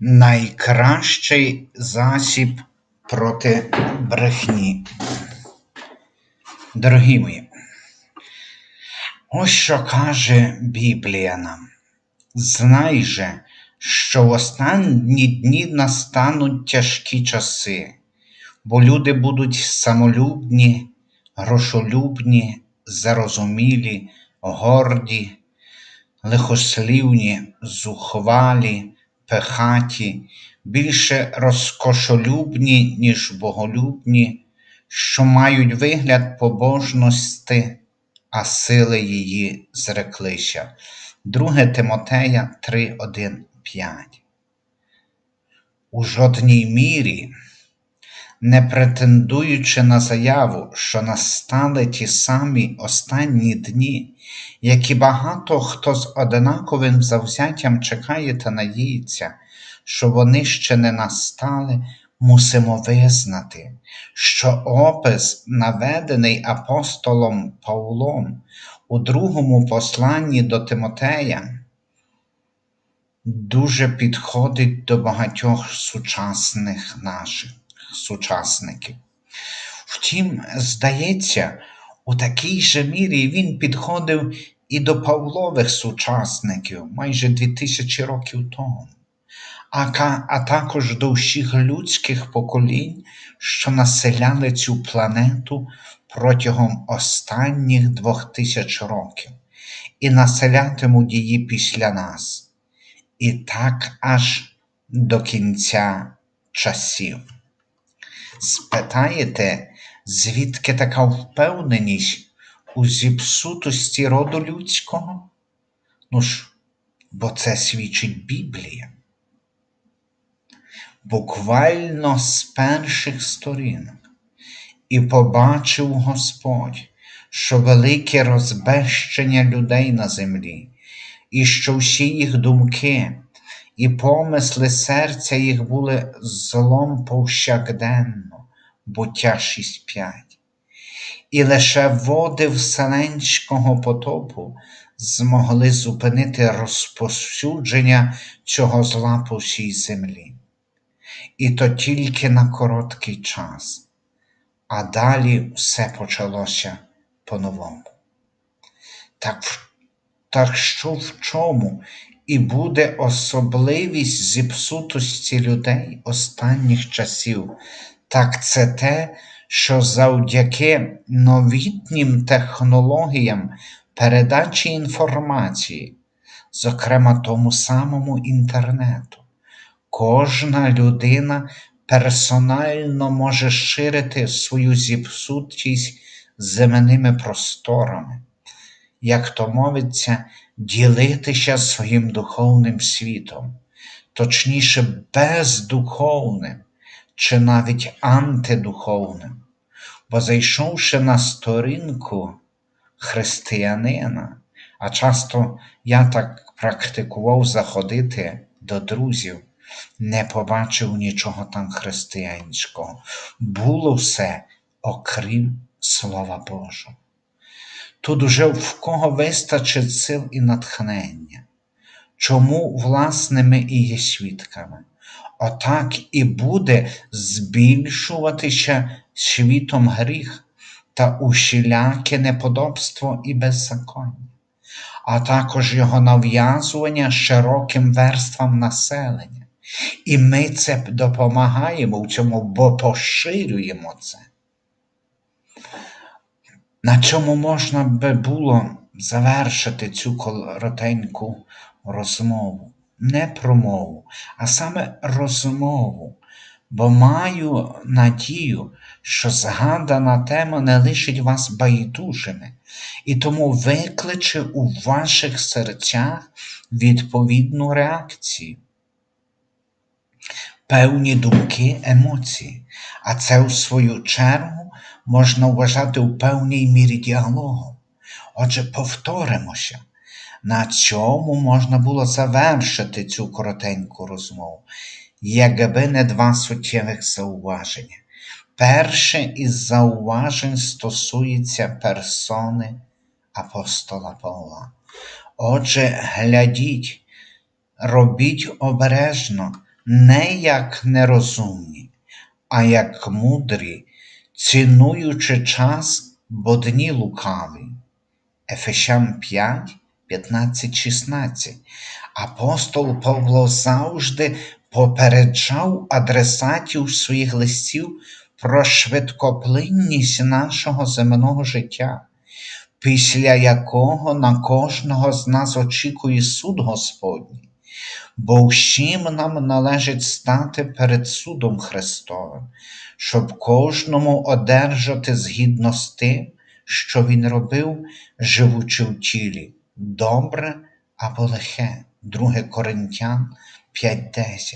найкращий засіб проти брехні. Дорогі мої, ось що каже Біблія нам. Знай же, що в останні дні настануть тяжкі часи, бо люди будуть самолюбні, грошолюбні, зарозумілі, горді, лихослівні, зухвалі, пехаті, більше розкошолюбні, ніж боголюбні, що мають вигляд побожності, а сили її зреклися. 2 Тимотея 3:1-5. У жодній мірі, не претендуючи на заяву, що настали ті самі останні дні, які багато хто з однаковим завзяттям чекає та надіється, що вони ще не настали, мусимо визнати, що опис, наведений апостолом Павлом у другому посланні до Тимотея, дуже підходить до багатьох сучасних наших сучасників. Втім, здається, у такій же мірі він підходив і до Павлових сучасників майже дві тисячі років тому, а також до всіх людських поколінь, що населяли цю планету протягом останніх двох тисяч років і населятимуть її після нас. І так аж до кінця часів. Спитаєте, звідки така впевненість у зіпсутості роду людського? Ну ж, бо це свідчить Біблія. Буквально з перших сторінок. І побачив Господь, що велике розбещення людей на землі, і що всі їх думки і помисли серця їх були злом повсякденно, буття 6.5. І лише води Вселенського потопу змогли зупинити розповсюдження цього зла по всій землі. І то тільки на короткий час, а далі все почалося по-новому. Так, так що в чому і буде особливість зіпсутості людей останніх часів, так це те, що завдяки новітнім технологіям передачі інформації, зокрема тому самому інтернету, кожна людина персонально може ширити свою зіпсутість земними просторами, як то мовиться, ділитися своїм духовним світом, точніше, бездуховним чи навіть антидуховним. Бо зайшовши на сторінку християнина, а часто я так практикував заходити до друзів, не побачив нічого там християнського. Було все, окрім Слова Божого. Тут уже в кого вистачить сил і натхнення. Чому, власне, ми і є свідками? Отак і буде збільшуватися світом гріх та усіляке неподобство і беззаконня, а також його нав'язування широким верствам населення. І ми це допомагаємо в цьому, бо поширюємо це. На чому можна би було завершити цю коротеньку розмову? Не промову, а саме розмову, бо маю надію, що згадана тема не лишить вас байдужими, і тому викличе у ваших серцях відповідну реакцію. Певні думки, емоції, а це, у свою чергу, можна вважати у певній мірі діалогом. Отже, повторимося. На цьому можна було завершити цю коротеньку розмову, якби не два суттєвих зауваження. Перше із зауважень стосується персони апостола Павла. Отже, глядіть, робіть обережно не як нерозумні, а як мудрі, цінуючи час, бо дні лукаві. Ефесян 5, 15, 16. Апостол Павло завжди попереджав адресатів своїх листів про швидкоплинність нашого земного життя, після якого на кожного з нас очікує суд Господній, бо всім нам належить стати перед судом Христовим, щоб кожному одержати згідно з тим, що він робив, живучи в тілі, добре або лихе. 2 Коринтян 5.10.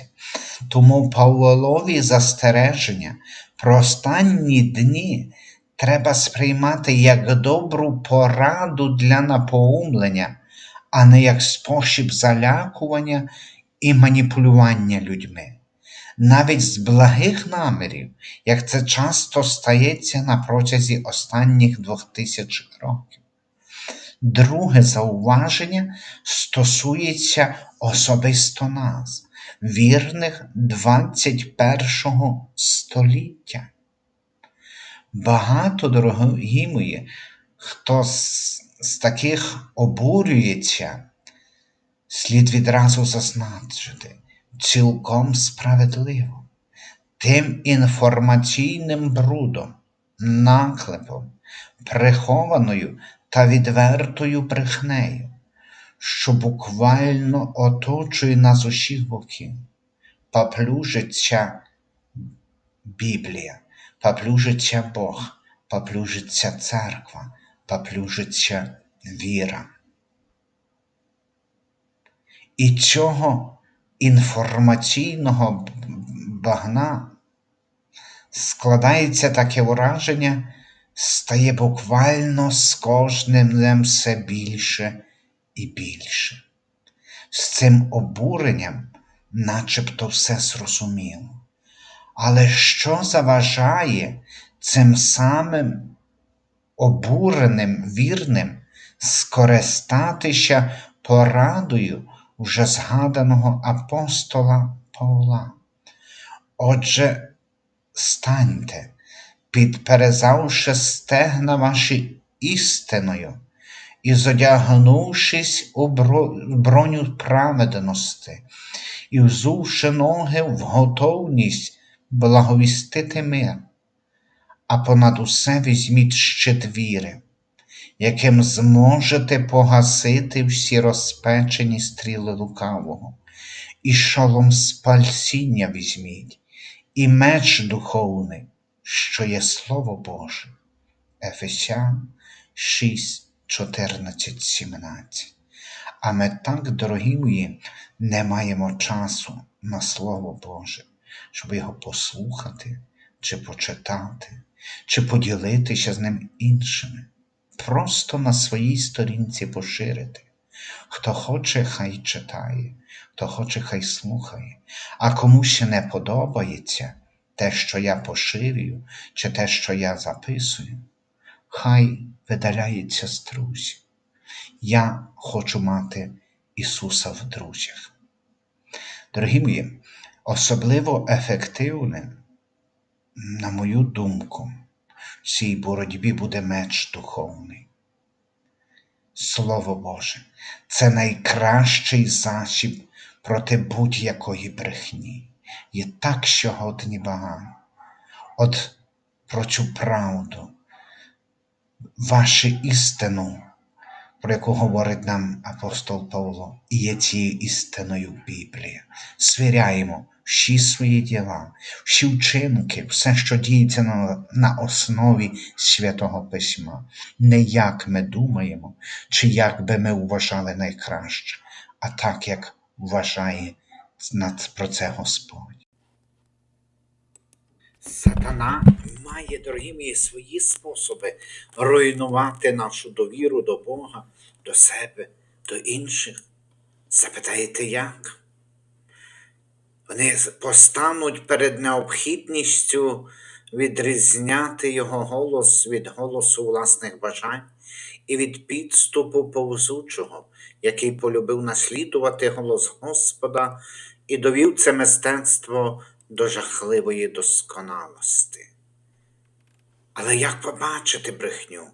Тому Павлові застереження про останні дні треба сприймати як добру пораду для напоумлення, а не як спосіб залякування і маніпулювання людьми. Навіть з благих намірів, як це часто стається на протязі останніх двох тисяч років. Друге зауваження стосується особисто нас, вірних 21 століття. Багато, дорогі мої, хто з, таких обурюється, слід відразу зазначити, цілком справедливо, тим інформаційним брудом, наклепом, прихованою та відвертою брехнею, що буквально оточує нас усіх боків, поплюжиться Біблія, поплюжиться Бог, поплюжиться церква, поплюжиться віра. І цього інформаційного багна складається таке враження, стає буквально з кожним днем все більше і більше. З цим обуренням начебто все зрозуміло. Але що заважає цим самим обуреним вірним скористатися порадою вже згаданого апостола Павла? Отже, станьте, підперезавши стегна ваші істиною і зодягнувшись у броню праведності, і взувши ноги в готовність благовістити мир, а понад усе візьміть щит віри, яким зможете погасити всі розпечені стріли лукавого, і шолом спальсіння візьміть, і меч духовний, що є Слово Боже. Ефесян 6, 14, 17. А ми так, дорогі мої, не маємо часу на Слово Боже, щоб його послухати, чи почитати, чи поділитися з ним іншими. Просто на своїй сторінці поширити. Хто хоче, хай читає, хто хоче, хай слухає, а кому ще не подобається те, що я поширюю, чи те, що я записую, хай видаляється з друзів. Я хочу мати Ісуса в друзях. Дорогі мої, особливо ефективним, на мою думку, в цій боротьбі буде меч духовний. Слово Боже, це найкращий засіб проти будь-якої брехні. Є так сьогодні багато. От про цю правду, вашу істину про яку говорить нам апостол Павло, і є цією істиною Біблія. Свіряємо всі свої діла, всі вчинки, все, що діється на, на основі святого Письма, не як ми думаємо, чи як би ми вважали найкраще, а так, як вважає про це Господь. Сатана має, дорогі мої, свої способи руйнувати нашу довіру до Бога, до себе, до інших. Запитаєте як? Вони постануть перед необхідністю відрізняти його голос від голосу власних бажань і від підступу повзучого, який полюбив наслідувати голос Господа і довів це мистецтво до жахливої досконалості. Але як побачити брехню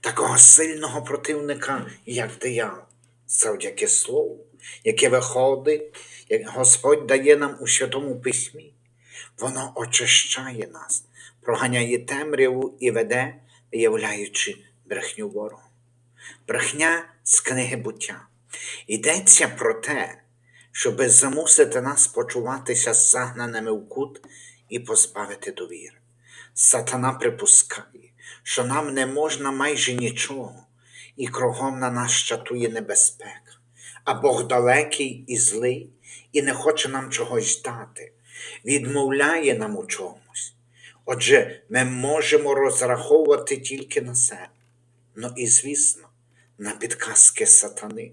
такого сильного противника, як диявол, завдяки слову, яке виходить, як Господь дає нам у Святому Письмі, воно очищає нас, проганяє темряву і веде, виявляючи брехню ворогу. Брехня з книги буття. Йдеться про те, щоби замусити нас почуватися загнаними в кут і позбавити довіри. Сатана припускає, що нам не можна майже нічого, і кругом на нас чатує небезпека, а Бог далекий і злий, і не хоче нам чогось дати, відмовляє нам у чомусь. Отже, ми можемо розраховувати тільки на себе. Ну і звісно, на підказки сатани.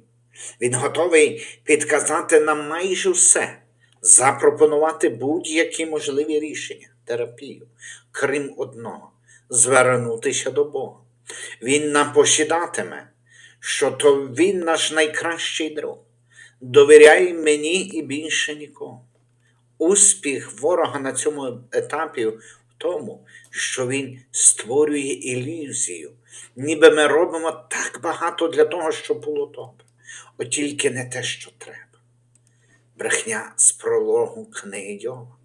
Він готовий підказати нам майже все, запропонувати будь-які можливі рішення, терапію, крім одного звернутися до Бога. Він нам посідатиме, що то він наш найкращий друг. Довіряй мені і більше нікому. Успіх ворога на цьому етапі в тому, що він створює ілюзію, ніби ми робимо так багато для того, щоб було добре, от тільки не те, що треба. Брехня з прологу книги Йова.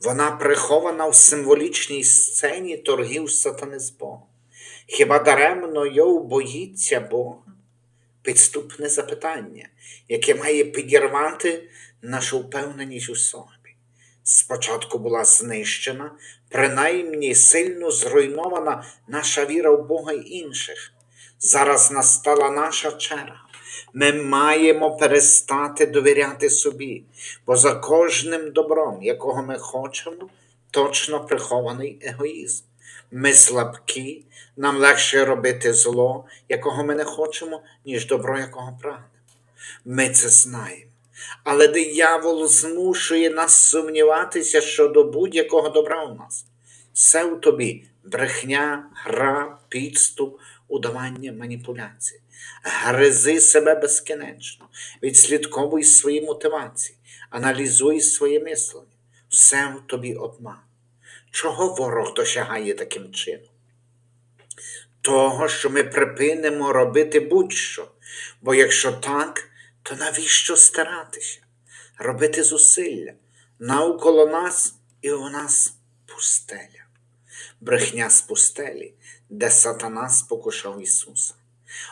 Вона прихована в символічній сцені торгів сатани з Богом. Хіба даремно Йов боїться Бога? Підступне запитання, яке має підірвати нашу впевненість у собі. Спочатку була знищена, принаймні сильно зруйнована наша віра в Бога й інших. Зараз настала наша черга. Ми маємо перестати довіряти собі, бо за кожним добром, якого ми хочемо, точно прихований егоїзм. Ми слабкі, нам легше робити зло, якого ми не хочемо, ніж добро, якого прагнемо. Ми це знаємо. Але диявол змушує нас сумніватися щодо будь-якого добра у нас. Все в тобі брехня, гра, підступ, удавання, маніпуляції. Гризи себе безкінечно, відслідковуй свої мотивації, аналізуй своє мислення. Все в тобі обман. Чого ворог досягає таким чином? Того, що ми припинимо робити будь-що, бо якщо так, то навіщо старатися, робити зусилля навколо нас і у нас пустеля, брехня з пустелі, де сатана спокушав Ісуса,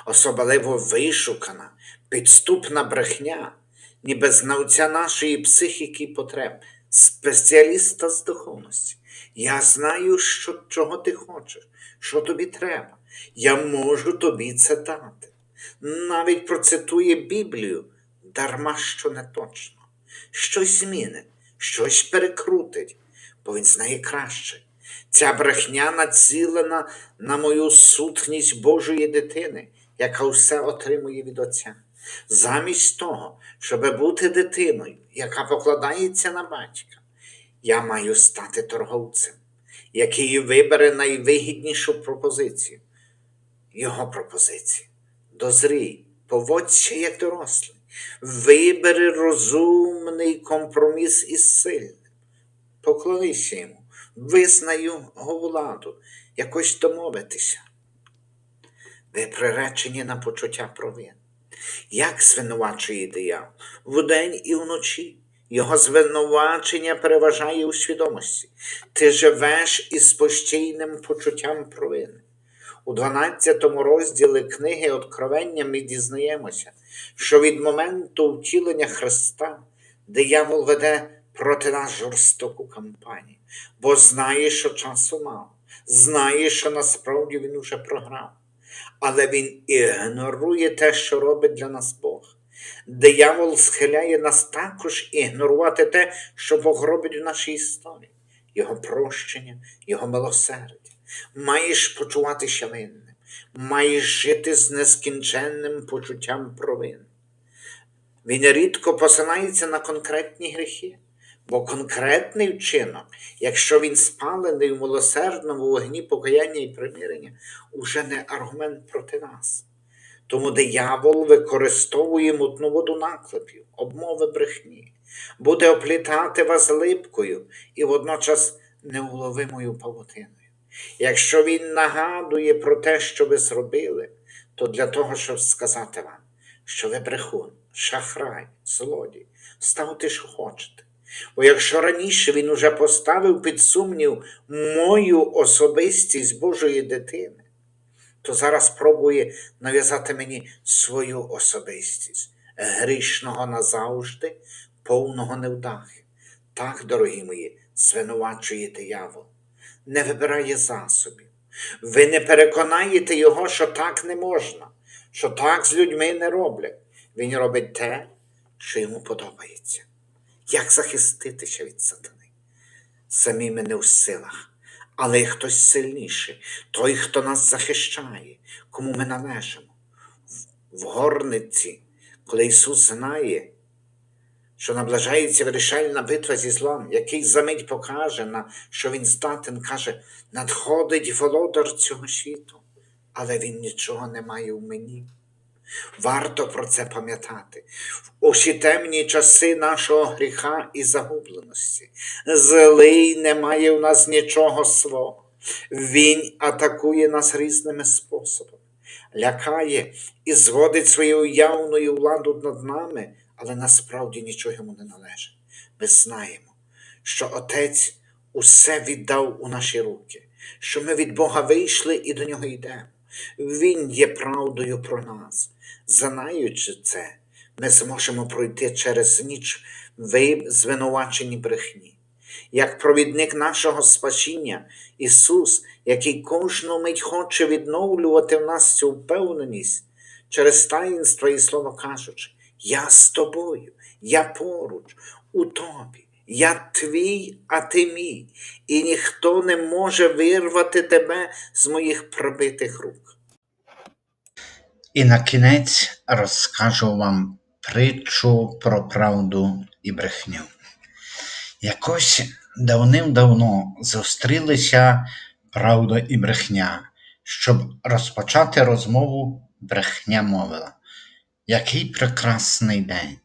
особливо вишукана, підступна брехня, ніби знавця нашої психіки і потреб, спеціаліста з духовності. Я знаю, що, чого ти хочеш, що тобі треба. Я можу тобі це дати. Навіть процитує Біблію, дарма що не точно. Щось змінить, щось перекрутить, бо він знає краще. Ця брехня націлена на мою сутність Божої дитини, яка все отримує від Отця. Замість того, щоб бути дитиною, яка покладається на батька, я маю стати торговцем, який вибере найвигіднішу пропозицію. Його пропозиції. Дозрій, поводься як дорослий, вибери розумний компроміс із сильним. Поклонися йому, визнай його владу, якось домовитися. Ви приречені на почуття провин. Як звинувачує диявол? Вдень і вночі. Його звинувачення переважає у свідомості. Ти живеш із постійним почуттям провини. У 12 розділі книги Откровення ми дізнаємося, що від моменту втілення Христа диявол веде проти нас жорстоку кампанію, бо знає, що часу мало, знає, що насправді він уже програв. Але він ігнорує те, що робить для нас Бог. Диявол схиляє нас також ігнорувати те, що Бог робить у нашій історії, Його прощення, Його милосердя. Маєш почуватися винним, маєш жити з нескінченним почуттям провин. Він рідко посилається на конкретні гріхи, бо конкретний вчинок, якщо він спалений в милосердному вогні покаяння і примирення, уже не аргумент проти нас. Тому диявол використовує мутну воду наклепів, обмови брехні, буде оплітати вас липкою і водночас неуловимою павутиною. Якщо він нагадує про те, що ви зробили, то для того, щоб сказати вам, що ви брехун, шахрай, злодій, ставте, що хочете. Бо якщо раніше він уже поставив під сумнів мою особистість Божої дитини, то зараз пробує нав'язати мені свою особистість, грішного назавжди, повного невдахи. Так, дорогі мої, звинувачує диявол, не вибирає засобів. Ви не переконаєте його, що так не можна, що так з людьми не роблять. Він робить те, що йому подобається. Як захиститися від сатани? Самі ми не в силах, але є хтось сильніший, той, хто нас захищає, кому ми належимо. В- горниці, коли Ісус знає, що наближається вирішальна битва зі злом, який за мить покаже, на що він здатен, каже, надходить володар цього світу, але він нічого не має в мені. Варто про це пам'ятати. В усі темні часи нашого гріха і загубленості. Злий не має в нас нічого свого. Він атакує нас різними способами, лякає і зводить свою уявною владу над нами, але насправді нічого йому не належить. Ми знаємо, що Отець усе віддав у наші руки, що ми від Бога вийшли і до нього йдемо. Він є правдою про нас. Знаючи це, ми зможемо пройти через ніч ви звинувачені брехні. Як провідник нашого спасіння, Ісус, який кожну мить хоче відновлювати в нас цю впевненість через таїнства і слово кажучи, я з тобою, я поруч, у тобі, я твій, а ти мій, і ніхто не може вирвати тебе з моїх пробитих рук. І на кінець розкажу вам притчу про правду і брехню. Якось давним-давно зустрілися правда і брехня. Щоб розпочати розмову, брехня мовила. Який прекрасний день.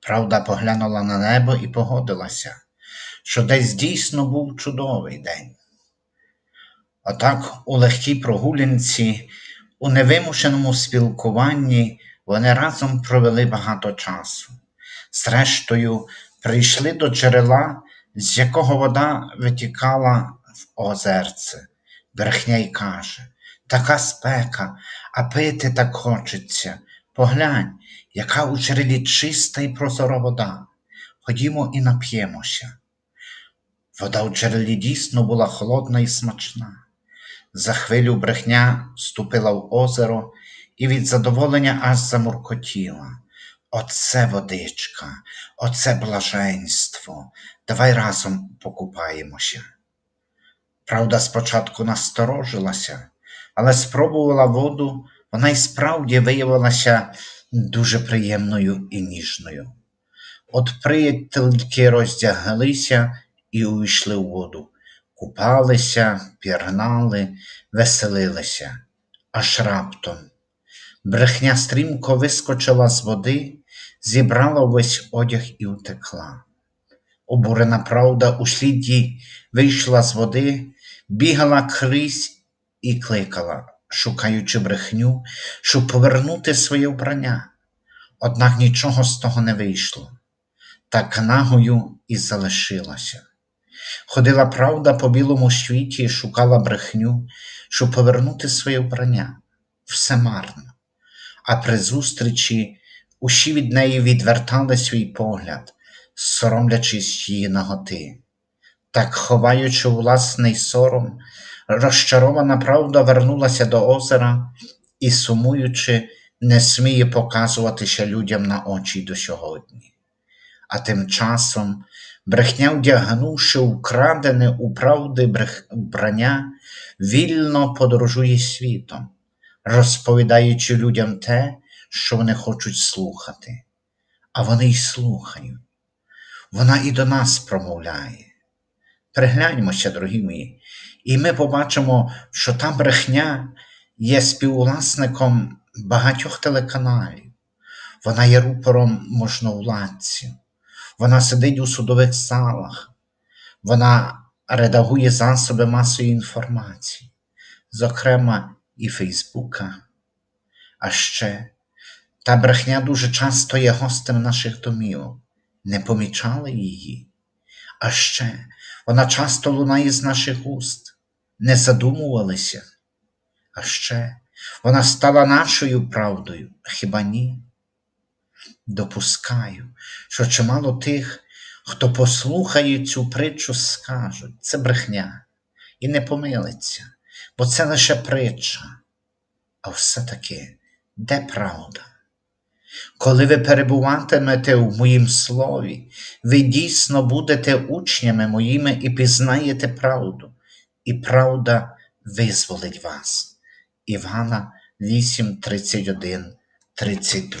Правда поглянула на небо і погодилася, що десь дійсно був чудовий день. Отак у легкій прогулянці, у невимушеному спілкуванні вони разом провели багато часу. Зрештою, прийшли до джерела, з якого вода витікала в озерце. Брехня й каже, така спека, а пити так хочеться. Поглянь, яка у джерелі чиста і прозора вода. Ходімо і нап'ємося. Вода у джерелі дійсно була холодна і смачна. За хвилю брехня ступила в озеро і від задоволення аж замуркотіла. Оце водичка, оце блаженство. Давай разом покупаємося. Правда, спочатку насторожилася, але спробувала воду, вона й справді виявилася дуже приємною і ніжною. От приятельки роздяглися і увійшли в воду, купалися, пірнали, веселилися, аж раптом. Брехня стрімко вискочила з води, зібрала весь одяг і утекла. Обурена правда у сліді вийшла з води, бігала крізь і кликала, шукаючи брехню, щоб повернути своє вбрання. Однак нічого з того не вийшло, так нагою і залишилася. Ходила правда по білому світі і шукала брехню, щоб повернути своє вбрання. Все марно. А при зустрічі усі від неї відвертали свій погляд, соромлячись її наготи. Так, ховаючи власний сором, розчарована правда вернулася до озера і, сумуючи, не сміє показуватися людям на очі до сьогодні. А тим часом брехня, вдягнувши украдене у правди брех... вбрання, вільно подорожує світом, розповідаючи людям те, що вони хочуть слухати. А вони й слухають. Вона і до нас промовляє. Пригляньмося, дорогі мої, і ми побачимо, що та брехня є співвласником багатьох телеканалів. Вона є рупором можновладців. Вона сидить у судових залах, вона редагує засоби масової інформації, зокрема і Фейсбука. А ще та брехня дуже часто є гостем наших домів. Не помічали її. А ще вона часто лунає з наших уст, не задумувалися. А ще вона стала нашою правдою, хіба ні? Допускаю, що чимало тих, хто послухає цю притчу, скажуть, це брехня, і не помилиться, бо це лише притча. А все-таки де правда? Коли ви перебуватимете в моїм слові, ви дійсно будете учнями моїми і пізнаєте правду, і правда визволить вас. Івана 8, 31, 32